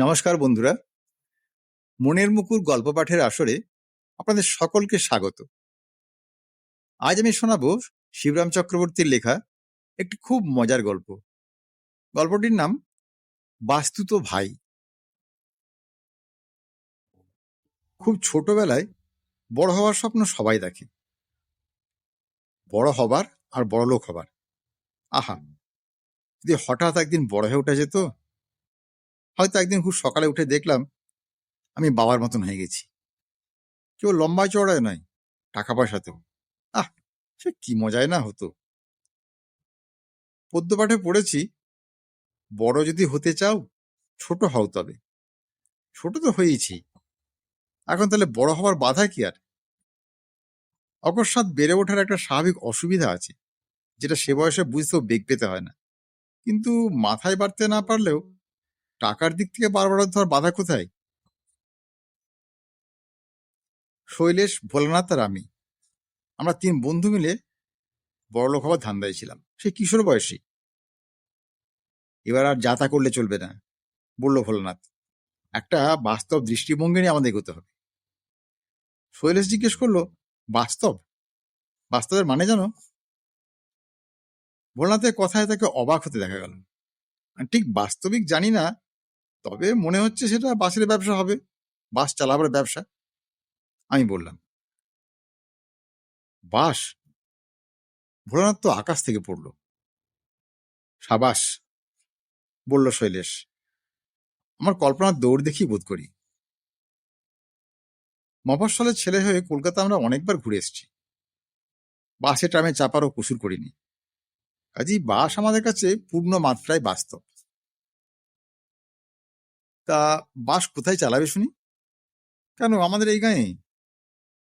নমস্কার বন্ধুরা। মনের মুকুর গল্প পাঠের আসরে আপনাদের সকলকে স্বাগত। আজ আমি শোনাবো শিবরাম চক্রবর্তীর লেখা একটি খুব মজার গল্প। গল্পটির নাম বাস্তুত ভাই। খুব ছোটবেলায় বড় হওয়ার স্বপ্ন সবাই দেখে। বড় হবার আর বড় লোক হবার। আহা, যদি হঠাৎ একদিন বড় হয়ে উঠে যেত হয়তো একদিন খুব সকালে উঠে দেখলাম আমি বাবার মতন হয়ে গেছি। কেউ লম্বা চড়ায় নয়, টাকা পয়সাতেও। আহ, সে কি মজায় না হতো। পদ্য পাঠে পড়েছি, বড় যদি হতে চাও, ছোট হও তবে। ছোট তো হয়েইছি। এখন তাহলে বড় হওয়ার বাধা কি আর? অকস্মাৎ বেড়ে ওঠার একটা স্বাভাবিক অসুবিধা আছে, যেটা সে বয়সে বুঝতেও বেগ পেতে হয় না। কিন্তু মাথায় বাড়তে না পারলেও টাকার দিক থেকে বারবার ধর বাধা কোথায়? শৈলেশ, ভোলানাথ আর আমি। আমরা তিন বন্ধু মিলে বড়লোক হওয়ার ধান্দায় ছিলাম। সে কিশোর বয়সী। এবার আর যাতা করলে চলবে না, বলল ভোলানাথ। একটা বাস্তব দৃষ্টিভঙ্গি নিয়ে আমাদের এগোতে হবে। শৈলেশ জিজ্ঞেস করল, বাস্তব? বাস্তবের মানে জানো? ভোলানাথের কথায় তাকে অবাক হতে দেখা গেল। ঠিক বাস্তবিক জানি না তবে মনে হচ্ছে সেটা বাসের ব্যবসা হবে। বাস চালাবার ব্যবসা। আমি বললাম। বাস? ভোলানাথ তো আকাশ থেকে পড়ল। সাবাস, বলল শৈলেশ, আমার কল্পনার দৌড় দেখি বোধ করি। মফস্বলের ছেলে হয়ে কলকাতা আমরা অনেকবার ঘুরে এসেছি। বাসে, ট্রামে চাপারও কুসুর করিনি। কাজেই বাস আমাদের কাছে পূর্ণ মাত্রায় বাস্তব। তা বাস কোথায় চালাবে শুনি? কেন আমাদের এই গাঁয়ে?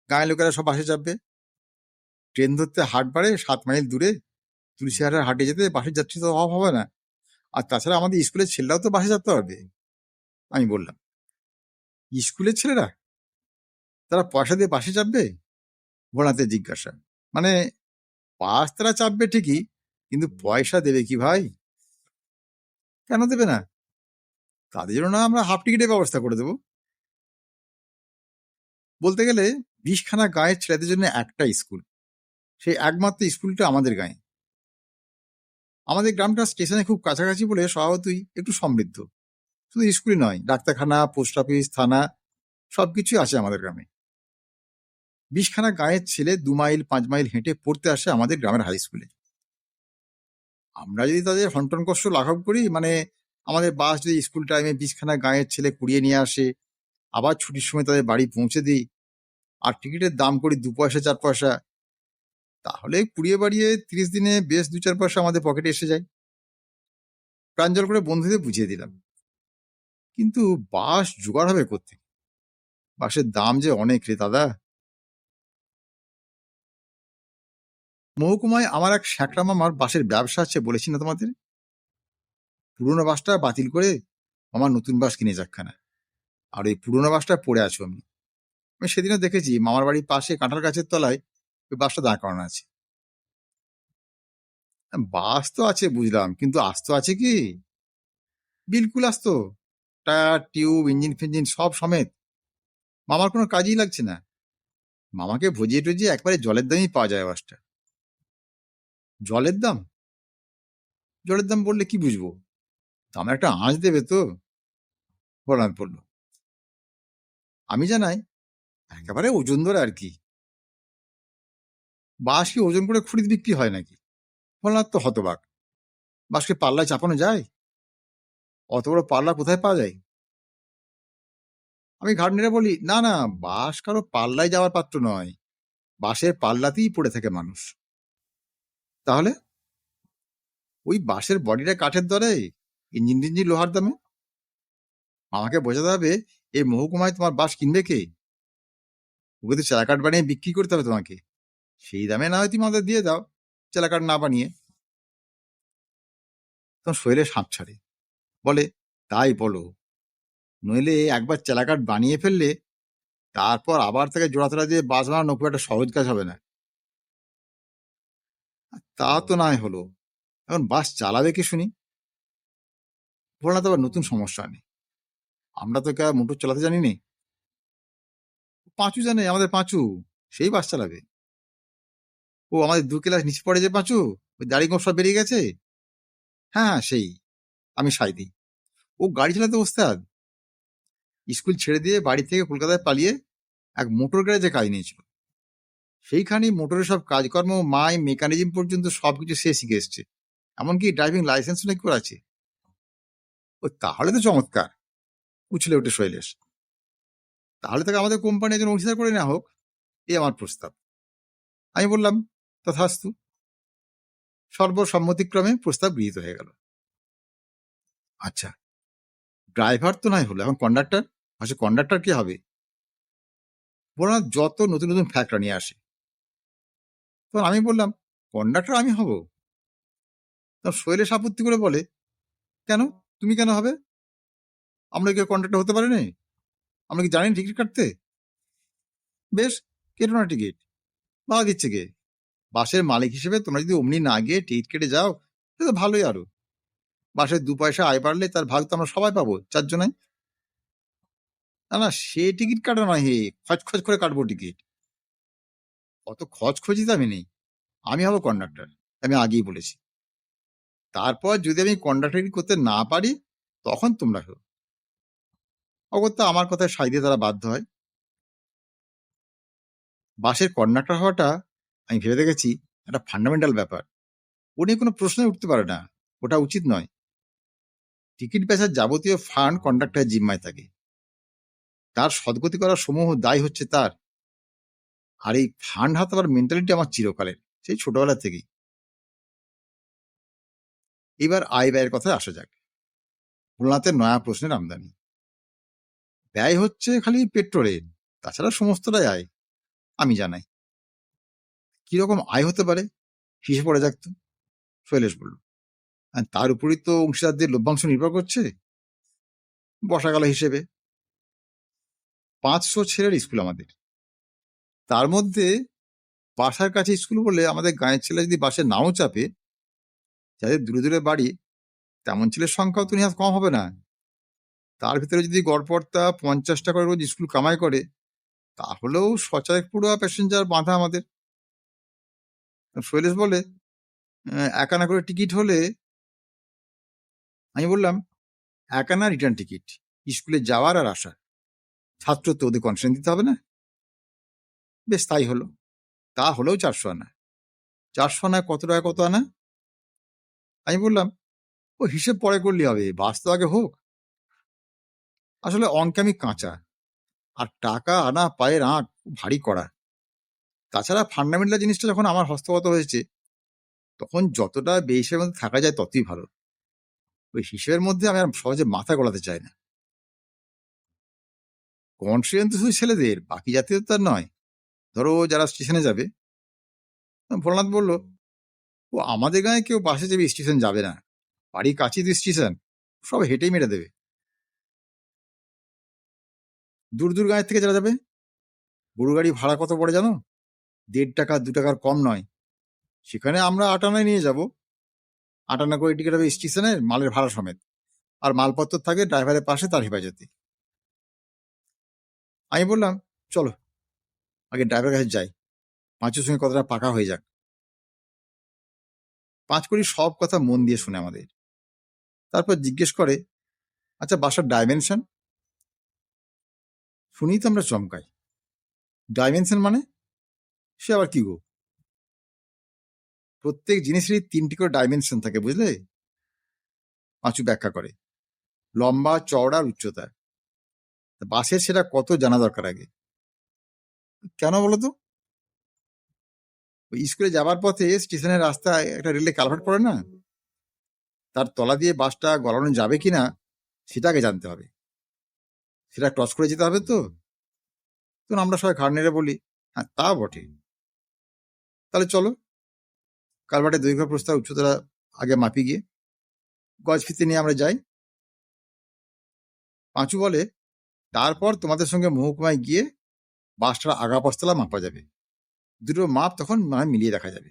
গাঁয়ের লোকেরা সব বাসে চাপবে। ট্রেন ধরতে হাট বাড়ে, সাত মাইল দূরে। তুলসীহাটের হাটে যেতে বাসের যাত্রী তো অভাব হবে না। আর তাছাড়া আমাদের স্কুলের ছেলেরাও তো বাসে চাপতে পারবে আমি বললাম। স্কুলের ছেলেরা? তারা পয়সা দিয়ে বাসে চাপবে? ভোলাতে জিজ্ঞাসা। মানে বাস তারা চাপবে ঠিকই, কিন্তু পয়সা দেবে কি ভাই? কেন দেবে না? তাদের জন্য না আমরা হাফ টিকিটের ব্যবস্থা করে দেব। বলতে গেলে বিশখানা গায়ের ছেলেদের জন্য একটা স্কুল। সেই একমাত্র স্কুলটা আমাদের গায়ে। আমাদের গ্রামটা স্টেশনে খুব কাছাকাছি বলে স্বভাবতই একটু সমৃদ্ধ। শুধু স্কুলই নয়, ডাক্তারখানা, পোস্ট অফিস, থানা, সবকিছুই আছে আমাদের গ্রামে। বিশখানা গায়ের ছেলে দু মাইল, পাঁচ মাইল হেঁটে পড়তে আসে আমাদের গ্রামের হাই স্কুলে আমরা যদি তাদের হন্টন কষ্ট লাঘব করি মানে আমাদের বাস যদি স্কুল টাইমে বিশখানা গাঁয়ের ছেলে কুড়িয়ে নিয়ে আসে, আবার ছুটির সময় তাদের বাড়ি পৌঁছে দিই, আর টিকিটের দাম করি দু পয়সা, চার পয়সা, তাহলে কুড়িয়ে বাড়িয়ে তিরিশ দিনে বেশ দু চার পয়সা আমাদের পকেটে এসে যায়। প্রাঞ্জল করে বন্ধুদের বুঝিয়ে দিলাম। কিন্তু বাস জোগাড় হবে কোথেকে বাসের দাম যে অনেক রে দাদা। মহকুমায় আমার এক শ্যাকরা মামার বাসের ব্যবসা আছে বলেছি না তোমাদের? পুরোনো বাসটা বাতিল করে আমার নতুন বাস কিনে যাকখানা। আর ওই পুরোনো বাসটা পড়ে আছো আমি। আমি সেদিনও দেখেছি, মামার বাড়ির পাশে কাঁঠাল গাছের তলায় ওই বাসটা দাঁড় করানো আছে। বাস তো আছে বুঝলাম, কিন্তু আস্ত আছে কি? বিলকুল আস্ত। টায়ার, টিউব, ইঞ্জিন ফিঞ্জিন সব সমেত। মামার কোনো কাজই লাগছে না। মামাকে ভজিয়ে টজিয়ে একবারে জলের দামই পাওয়া যায় বাসটা। জলের দাম? জলের দাম বললে কি বুঝব? দাম একটা আঁচ দেবে তো? ভোলানাথ বলল আমি জানাই, একেবারে ওজন ধরে আর কি। বাঁশ কি ওজন করে খুঁড়িতে বিক্রি হয় নাকি? ভোলানাথ তো হতবাক। বাঁশকে পাল্লায় চাপানো যায়? অত বড় পাল্লা কোথায় পাওয়া যায়? আমি ঘাট নেড়ে বলি, না না, বাঁশ কারও পাল্লায় যাওয়ার পাত্র নয়। বাঁশের পাল্লাতেই পড়ে থাকে মানুষ। তাহলে? ওই বাঁশের বডিটা কাঠের দরে? ইঞ্জিন টিঞ্জিন লোহার দামে? আমাকে বোঝাতে হবে, এই মহকুমায় তোমার বাস কিনবে কে? ওকে তো চেলাকাট বানিয়ে বিক্রি করতে হবে তোমাকে। সেই দামে না হয় তুমি আমাদের দিয়ে দাও চেলাকাট না বানিয়ে। তখন শরীরে সাঁপ ছাড়ে। বলে, তাই বলো। নইলে একবার চেলাকাট বানিয়ে ফেললে, তারপর আবার তাকে জোড়াতোড়া দিয়ে বাস বানানো খুব একটা সহজ কাজ হবে না। তা তো নয় হলো। এখন বাস চালাবে কি শুনি? ভোলানাথ আবার নতুন সমস্যা নেই। আমরা তো কেউ মোটর চালাতে জানি নি পাঁচু জানে আমাদের পাঁচু সেই বাস চালাবে। ও আমাদের দু ক্লাস নিচে পড়ে যে পাঁচু ওই দাড়ি গোপ সব বেরিয়ে গেছে? হ্যাঁ হ্যাঁ, সেই আমি সাই দিই। ও গাড়ি চালাতে ওস্তাদ। স্কুল ছেড়ে দিয়ে বাড়ি থেকে কলকাতায় পালিয়ে এক মোটর গ্যারেজে কাজ নিয়েছিল। সেইখানেই মোটরের সব কাজকর্ম মাই মেকানিজম পর্যন্ত সবকিছু সে শিখে এসছে। এমনকি ড্রাইভিং লাইসেন্স নাকি করে আছে ও তাহলে তো চমৎকার। উছলে ওঠে শৈলেশ। তাহলে তাকে আমাদের কোম্পানি একজন অংশীদার করে না হোক। এই আমার প্রস্তাব। আমি বললাম, তথাস্তু। সর্বসম্মতিক্রমে প্রস্তাব গৃহীত হয়ে গেল। আচ্ছা ড্রাইভার তো নয় হলো, এখন কন্ডাক্টর? আচ্ছা কন্ডাক্টর কি হবে? বললাম যত নতুন নতুন ফ্যাক্টরা নিয়ে আসে। তখন আমি বললাম, কন্ডাক্টর আমি হব? তখন শৈলেশ আপত্তি করে বলে, কেন? তুমি কেন হবে? আমরা কি কন্ডাক্টর হতে পারি না আমরা কি জানি টিকিট কাটতে? বেশ, কেটো না টিকিট বা দিচ্ছে কে? বাসের মালিক হিসেবে তোমরা যদি অমনি না গিয়ে টিকিট কেটে যাও তাহলে তো ভালোই আরও। বাসের দু পয়সা আয় বাড়লে তার ভাগ তো আমরা সবাই পাবো, চারজনাই। না না, সে টিকিট কাটা নয় হে খচ খচ করে কাটবো টিকিট অত খচ খচি আমি নেই। আমি হব কন্ডাক্টর আমি আগেই বলেছি। তারপর যদি আমি কন্ডাক্টরি করতে না পারি, তখন তোমরা হো। অগত্যা আমার কথায় সাই দিয়ে তারা বাধ্য হয়। বাসের কন্ডাক্টর হওয়াটা, আমি ভেবে দেখেছি, একটা ফান্ডামেন্টাল ব্যাপার। ও নিয়ে কোনো প্রশ্নই উঠতে পারে না। ওটা উচিত নয়। টিকিট বেচার যাবতীয় ফান্ড কন্ডাক্টরের জিম্মায় থাকে। তার সদ্গতি করার সমূহ দায় হচ্ছে তার। আর এই ফান্ড হাতাবার মেন্টালিটি আমার চিরকালের, সেই ছোটবেলা থেকেই। এবার আয় ব্যয়ের কথায় আসা যাক। ভোলানাথের নয়া প্রশ্নের আমদানি। ব্যয় হচ্ছে খালি পেট্রোলের, তাছাড়া সমস্তটাই আয়, আমি জানাই। কীরকম আয় হতে পারে? হিসেবে পড়ে যাক তো। শৈলেশ বলল তার উপরই তো অংশীদারদের লভ্যাংশ নির্ভর করছে। গেল হিসেবে। পাঁচশো ছেলের স্কুল আমাদের। তার মধ্যে বাসার কাছে স্কুল বলে আমাদের গাঁয়ের ছেলে যদি বাসে নাও চাপে যাদের দূরে দূরে বাড়ি তেমন ছেলের সংখ্যাও তো নিহাত কম হবে না। তার ভিতরে যদি গড়পড়তা পঞ্চাশ টাকা রোজ স্কুল কামাই করে তাহলেও সচারেক পুরো প্যাসেঞ্জার বাঁধা আমাদের। শৈলেশ বলে "আহ, এক আনা করে টিকিট হলে আমি বললাম এক আনা রিটার্ন টিকিট স্কুলে যাওয়ার আর আসা ছাত্র তো ওদের কনসেন্ট দিতে হবে না। বেশ তাই হলো। তা হলেও চারশো আনা। চারশো আনায় কত টাকা কত আনা? আমি বললাম, ও হিসেব পরে করলে হবে, বাস তো আগে হোক। আসলে অঙ্কে আমি কাঁচা আর টাকা আনা, পায়ের আঁক ভারী করা তাছাড়া ফান্ডামেন্টাল জিনিসটা যখন আমার হস্তগত হয়েছে, তখন যতটা বেহিসের মধ্যে থাকা যায় ততই ভালো। ওই হিসেবের মধ্যে আমি আর সহজে মাথা গলাতে চাই না। কনসিডেন্ট তো শুধু ছেলেদের, বাকি জাতীয় তো আর নয়। ধরো যারা স্টেশনে যাবে। ভোলানাথ বলল ও আমাদের গায়ে কেউ বাসে যাবে স্টেশন যাবে না। বাড়ি কাছে তো স্টেশন। সব হেঁটেই মেরে দেবে। দূর দূর গাঁয়ের থেকে যারা যাবে? গরু গাড়ি ভাড়া কত পড়ে জানো? দেড় টাকা, দু টাকার কম নয়। সেখানে আমরা আটানায় নিয়ে যাব। আটানা করে টিকিট হবে স্টেশনের মালের ভাড়া সমেত। আর মালপত্র থাকে ড্রাইভারের পাশে তার হেফাজতে। আমি বললাম, চলো, আগে ড্রাইভার কাছে যাই। পাঁচের সঙ্গে কতটা পাকা হয়ে যাক। পাঁচ করি সব কথা মন দিয়ে শুনে আমাদের। তারপর জিজ্ঞেস করে আচ্ছা বাসার ডাইমেনশন শুনেই তো আমরা চমকাই। ডাইমেনশন মানে? সে আবার কি গো? প্রত্যেক জিনিসেরই তিনটি করে ডাইমেনশন থাকে, বুঝলে? পাঁচু ব্যাখ্যা করে। লম্বা, চওড়া, আর উচ্চতা। বাসের সেটা কত জানা দরকার আগে? কেন বলো তো? ওই স্কুলে যাবার পথে স্টেশনের রাস্তায় একটা রেলে কালভার্ট পড়ে না? তার তলা দিয়ে বাসটা গলানো যাবে কি না সেটা আগে জানতে হবে। সেটা ক্রস করে যেতে হবে তো। তখন আমরা সবাই ঘাড় নেড়ে বলি হ্যাঁ তা বটে। তাহলে চলো। কালভার্টের দৈর্ঘ্য প্রস্তাব উচ্চতা আগে মাপি গিয়ে। গজ ফিতে নিয়ে আমরা যাই। পাঁচু বলে, তারপর তোমাদের সঙ্গে মহকুমায় গিয়ে বাসটার আগা পস্তলা মাপা যাবে। দুটো মাপ তখন মানে মিলিয়ে দেখা যাবে।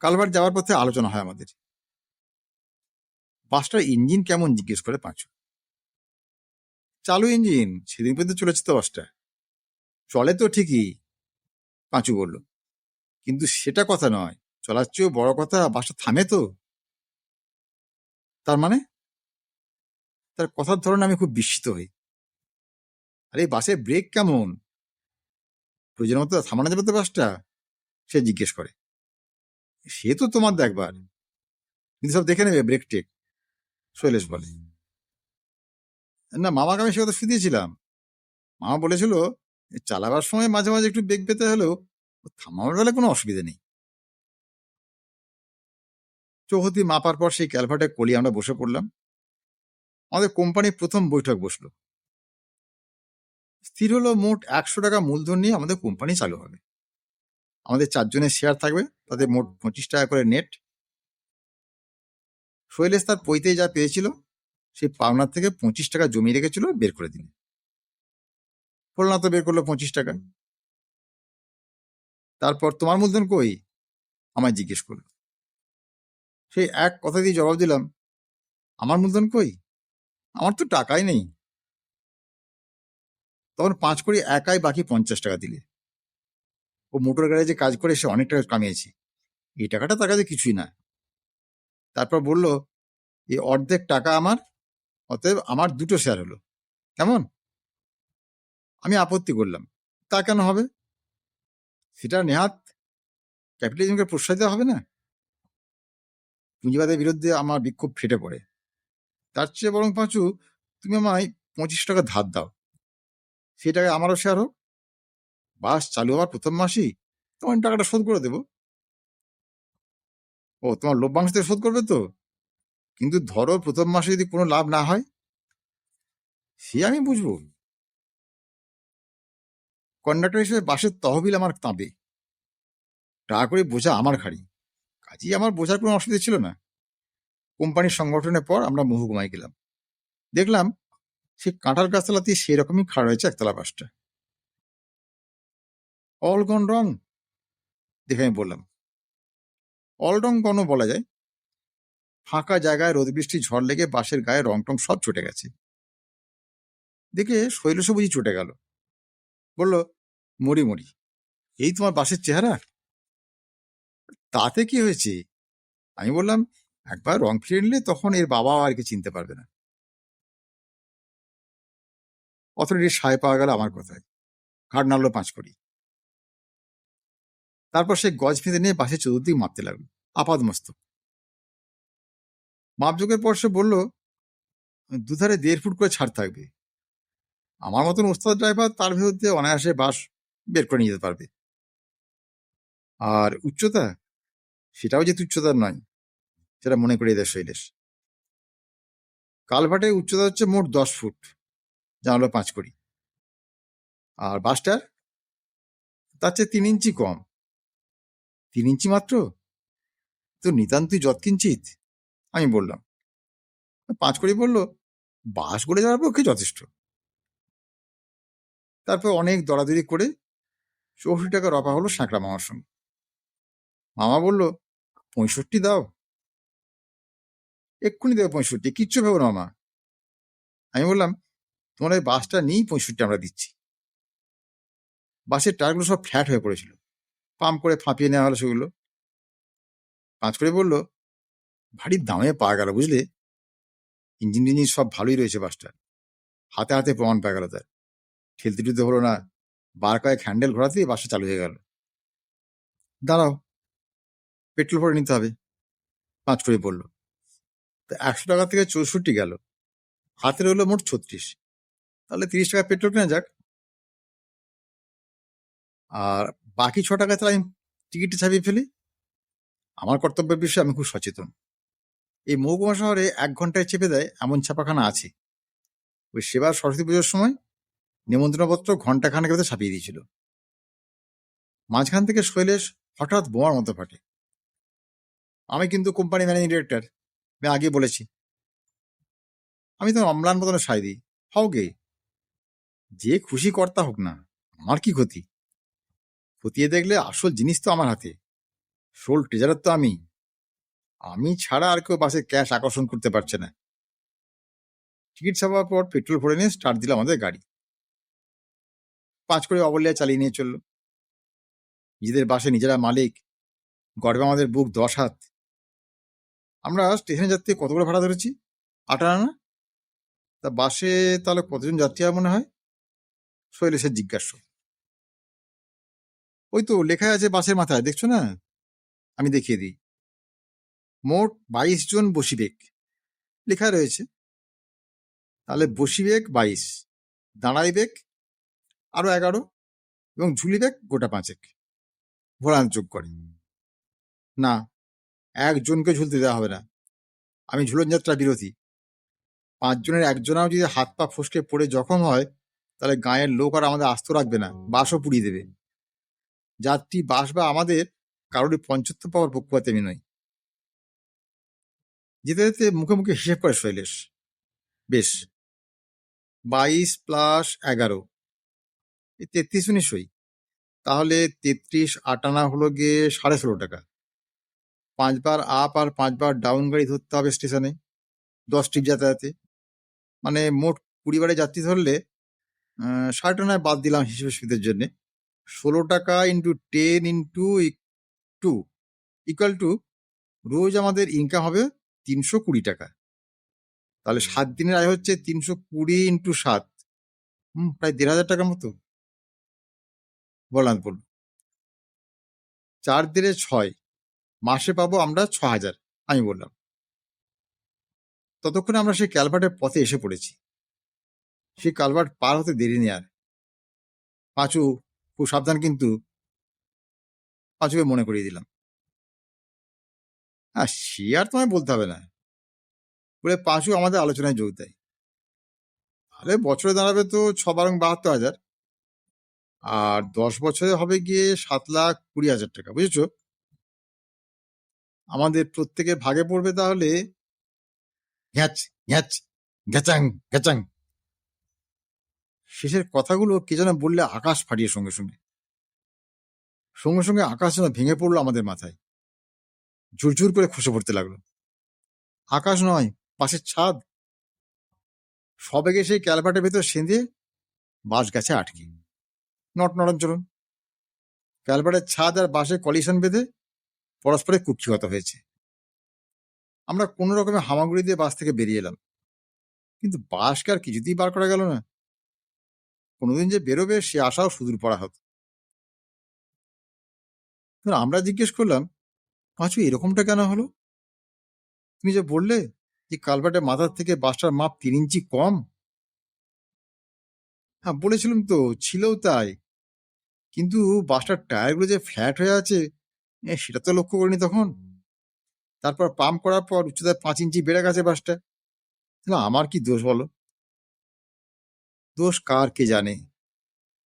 কালভার্ট যাওয়ার পথে আলোচনা হয় আমাদের। বাসটার ইঞ্জিন কেমন জিজ্ঞেস করে পাঁচু। চালু ইঞ্জিন, সেদিন পর্যন্ত চলেছে তো বাসটা। চলে তো ঠিকই, পাঁচু বলল। কিন্তু সেটা কথা নয়, চলার চেয়েও বড় কথা বাসটা থামে তো। তার মানে? তার কথার ধরনে আমি খুব বিস্মিত হই। আরে, বাসের ব্রেক কেমন? প্রয়োজন মতো থামানো যাবে তো বাসটা? সে জিজ্ঞেস করে। সে তো তোমার দেখবার। কিন্তু সব দেখে নেবে ব্রেক টেক শৈলেশ বলে। না, মামাকে আমি সে কথা শুধিয়েছিলাম। মামা বলেছিল, চালাবার সময় মাঝে মাঝে একটু বেগ পেতে হলেও থামাবার বেলা কোনো অসুবিধা নেই। চৌহতি মাপার পর সেই ক্যালভার্টে কলি আমরা বসে পড়লাম। আমাদের কোম্পানির প্রথম বৈঠক বসল। স্থির হলো মোট একশো টাকা মূলধন নিয়ে আমাদের কোম্পানি চালু হবে। আমাদের চারজনের শেয়ার থাকবে তাদের মোট পঁচিশ টাকা করে নেট শৈলেশ তার পৈতেই যা পেয়েছিল সেই পাওনার থেকে পঁচিশ টাকা জমি রেখেছিল বের করে দিন। ফলনা তো বের করল পঁচিশ টাকা। তারপর তোমার মূলধন কই? আমায় জিজ্ঞেস করল। সেই এক কথা দিয়ে জবাব দিলাম, আমার মূলধন কই? আমার তো টাকাই নেই। তখন পাঁচ কোটি একাই বাকি পঞ্চাশ টাকা দিলে। ও মোটর গ্যারেজে কাজ করে, সে অনেক টাকা কামিয়েছে। এই টাকাটা তার কাছে কিছুই না। তারপর বলল এই অর্ধেক টাকা আমার, অতএব আমার দুটো শেয়ার হলো। কেমন? আমি আপত্তি করলাম, তা কেন হবে? সেটা নেহাত ক্যাপিটালিজমকে প্রশ্রয় দেওয়া হবে না? পুঁজিবাদের বিরুদ্ধে আমার বিক্ষোভ ফেটে পড়ে। তার চেয়ে বরং পাঁচু, তুমি আমায় পঁচিশ টাকা ধার দাও। সেই টাকায় আমারও শেয়ার হোক। বাস, চালু হওয়ার প্রথম মাসেই তোমার টাকাটা শোধ করে দেবো। ও, তোমার লভ্যাংশ থেকে শোধ করবে তো? কিন্তু ধরো প্রথম মাসে যদি কোনো লাভ না হয়, সে আমি বুঝব। কন্ডাক্টর হিসেবে বাসের তহবিল আমার তাঁবে টাকা করে বোঝা আমার ঘাড়ি। কাজেই আমার বোঝার কোনো অসুবিধা ছিল না। কোম্পানির সংগঠনের পর আমরা মহুকুমায় গেলাম। দেখলাম সে কাঁঠাল গাছতলাতে সেই রকমই খাড়া হয়েছে একতলা বাসটা। অল গন রং, দেখে আমি বললাম। অল রং গনও বলা যায়। ফাঁকা জায়গায় রোদ, বৃষ্টি, ঝড় লেগে বাসের গায়ে রং টং সব চটে গেছে। দেখে শৈলস বুঝি চটে গেল। বলল, মরি মরি, এই তোমার বাসের চেহারা? তাতে কি হয়েছে? আমি বললাম, একবার রং ফিরে নিলে তখন এর বাবা আর কি চিনতে পারবে না। অথরিটির সায় পাওয়া গেল আমার কথায়। ঘাট নাড়লো পাঁচ করি। তারপর সে গজ ফেঁদে নিয়ে বাসের চতুর্দিক মাপতে লাগল। আপাদ মস্তক। মাপযোগের পর সে বলল, দুধারে দেড় ফুট করে ছাড় থাকবে। আমার মতন ওস্তাদ ড্রাইভার তার ভেতর দিয়ে অনায়াসে বাস বের করে নিয়ে যেতে পারবে। আর উচ্চতা? সেটাও যে তুচ্ছতার নয়, সেটা মনে করিয়ে দেয় শৈলেশ। কালভার্টের উচ্চতা হচ্ছে মোট দশ ফুট। জানালো পাঁচ করি আর বাসটার তার চেয়ে তিন ইঞ্চি কম। তিন ইঞ্চি মাত্র? তো নিতান্তই যৎ কিঞ্চিত, আমি বললাম। পাঁচ করি বলল, বাস গড়ে যাওয়ার পক্ষে যথেষ্ট। তারপর অনেক দরাদরি করে চৌষট্টি টাকা রপা হলো সাঁকড়া মামার সঙ্গে। মামা বলল, পঁয়ষট্টি দাও। এক্ষুনি দেবো পঁয়ষট্টি, কিচ্ছু ভেবো না মামা। আমি বললাম তোমার ওই বাসটা নিয়েই পঁয়ষট্টি আমরা দিচ্ছি। বাসের টায়ারগুলো সব ফ্ল্যাট হয়ে পড়েছিল। পাম্প করে ফাঁপিয়ে নেওয়া হলো সেগুলো। পাঁচ করে বলল, ভারী দামে পাওয়া গেল বুঝলে? ইঞ্জিন টিঞ্জিন সব ভালোই রয়েছে বাসটা। হাতে হাতে প্রমাণ পাওয়া গেল তার। ঠেলতে হলো না, বার কয়েক হ্যান্ডেল ঘোরাতেই বাসটা চালু হয়ে গেল। দাঁড়াও পেট্রোল ভরে নিতে হবে। পাঁচ করে বলল। তা একশো টাকা থেকে চৌষট্টি গেল। হাতে রইল মোট ছত্রিশ। তাহলে তিরিশ টাকা পেট্রোল কেনা যাক। আর বাকি ছ টাকা তাহলে আমি টিকিটটা ছাপিয়ে ফেলি। আমার কর্তব্যের বিষয়ে আমি খুব সচেতন। এই মহকুমা শহরে এক ঘন্টায় চেপে দেয় এমন ছাপাখানা আছে। ওই সেবার সরস্বতী পুজোর সময় নিমন্ত্রণপত্র ঘন্টাখানেক ভেতরে ছাপিয়ে দিয়েছিল। মাঝখান থেকে শৈলেশ হঠাৎ বোমার মতো ফাটে। আমি কিন্তু কোম্পানি ম্যানেজিং ডিরেক্টর, আমি আগে বলেছি। আমি তো অম্লান মতন সাই দিই। হও গে। যে খুশি কর্তা হোক না, আমার কি ক্ষতি? খতিয়ে দেখলে আসল জিনিস তো আমার হাতে। সোল ট্রেজারার তো আমি। আমি ছাড়া আর কেউ বাসে ক্যাশ আকর্ষণ করতে পারছে না। টিকিট ছাপার পর পেট্রোল ভরে নিয়ে স্টার্ট দিল আমাদের গাড়ি। পাঁচ করে অবলিয়া চালিয়ে নিয়ে চলল। নিজেদের বাসে নিজেরা মালিক। গর্বে আমাদের বুক দশ হাত। আমরা স্টেশনে যাত্রী কত করে ভাড়া ধরেছি? আট আনা? তা বাসে তাহলে কতজন যাত্রী মনে হয়? শৈলেশের জিজ্ঞাসা। ওই তো লেখা আছে বাসের মাথায়, দেখছ না? আমি দেখিয়ে দিই। মোট বাইশ জন বসিবেক লেখা রয়েছে। তাহলে বসিবেক বাইশ, দাঁড়াইবেক আরও এগারো এবং ঝুলিবেক গোটা পাঁচেক। ভোলান যোগ করে। না, একজনকে ঝুলতে দেওয়া হবে না। আমি ঝুলন যাত্রা বিরোধী। পাঁচজনের একজনাও যদি হাত পা ফসকে পড়ে জখম হয় তাহলে গায়ের লোক আর আমাদের আস্ত রাখবে না বাসও পুড়িয়ে দেবে। যাত্রী বাস বা আমাদের কারোরই পঞ্চত্ব পাওয়ার পক্ষপাতে আমি নয় যেতে যেতে মুখে মুখে হিসেব করে শৈলেশ। বেশ, বাইশ প্লাস এগারো। এই তেত্রিশ উনিশই তাহলে তেত্রিশ আটানা হলো গিয়ে সাড়ে ষোলো টাকা। পাঁচবার আপ আর পাঁচবার ডাউন গাড়ি ধরতে হবে স্টেশনে, দশ ট্রিপ যাতায়াতে। মানে মোট কুড়ি বারে যাত্রী ধরলে আহ, ষাট আনায় বাদ দিলাম হিসেবে সুবিধার জন্যে। ষোলো টাকা into ten into two equal to রোজ আমাদের ইনকাম হবে তিনশো কুড়ি টাকা। তাহলে সাত দিনের আয় হচ্ছে তিনশো কুড়ি ইন্টু সাত। হুম প্রায় দেড় হাজার টাকার মতো। বললাম বলল চার দিনে ছয় মাসে পাবো আমরা ছ হাজার আমি বললাম। ততক্ষণে আমরা সেই ক্যালভার্টের পথে এসে পড়েছি। সেই কালভার্ট পার হতে দেরি নেই আর। পাঁচু, খুব সাবধান কিন্তু। পাঁচুকে মনে করিয়ে দিলাম। হ্যাঁ সে আর তোমায় বলতে হবে না। বলে পাঁচু আমাদের আলোচনায় যোগ দেয়। তাহলে বছরে দাঁড়াবে তো ছ বারং বাহাত্তর হাজার। আর দশ বছরে হবে গিয়ে সাত লাখ কুড়ি হাজার টাকা, বুঝেছ? আমাদের প্রত্যেকের ভাগে পড়বে তাহলে ঘ্যাচ ঘ্যাচ, ঘ্যাচাং ঘ্যাচাং। শেষের কথাগুলো কে যেন বললে আকাশ ফাটিয়ে সঙ্গে সঙ্গে। সঙ্গে সঙ্গে আকাশ যেন ভেঙে পড়ল আমাদের মাথায়। ঝুরঝুর করে খসে পড়তে লাগল। আকাশ নয়, পাশের ছাদ। সবেগে সেই ক্যালভার্টের ভেতর সেঁধে বাস গেছে আটকে। নট নরম চলুন। ক্যালভার্টের ছাদ আর বাসে কলিশন বেঁধে পরস্পরে কুক্ষিগত হয়েছে। আমরা কোনো রকমে হামাগুড়ি দিয়ে বাস থেকে বেরিয়ে এলাম। কিন্তু বাসকে আর কিছুতেই বার করা গেল না। কোনোদিন যে বেরোবে, সে আশাও সুদূর পড়া হতো। আমরা জিজ্ঞেস করলাম, পাঁচু, এরকমটা কেন হলো? তুমি যে বললে যে কালভার্টের মাথার থেকে বাসটার মাপ তিন ইঞ্চি কম। হ্যাঁ বলেছিলাম তো, ছিলও তাই। কিন্তু বাসটার টায়ারগুলো যে ফ্ল্যাট হয়ে আছে সেটা তো লক্ষ্য করিনি তখন। তারপর পাম্প করার পর উচ্চতায় পাঁচ ইঞ্চি বেড়ে গেছে বাসটা। আমার কি দোষ বলো? দোষ কার কে জানে?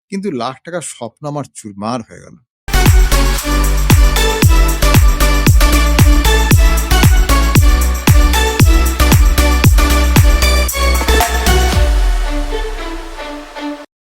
কিন্তু লাখ টাকার স্বপ্ন আমার চুরমার হয়ে গেল।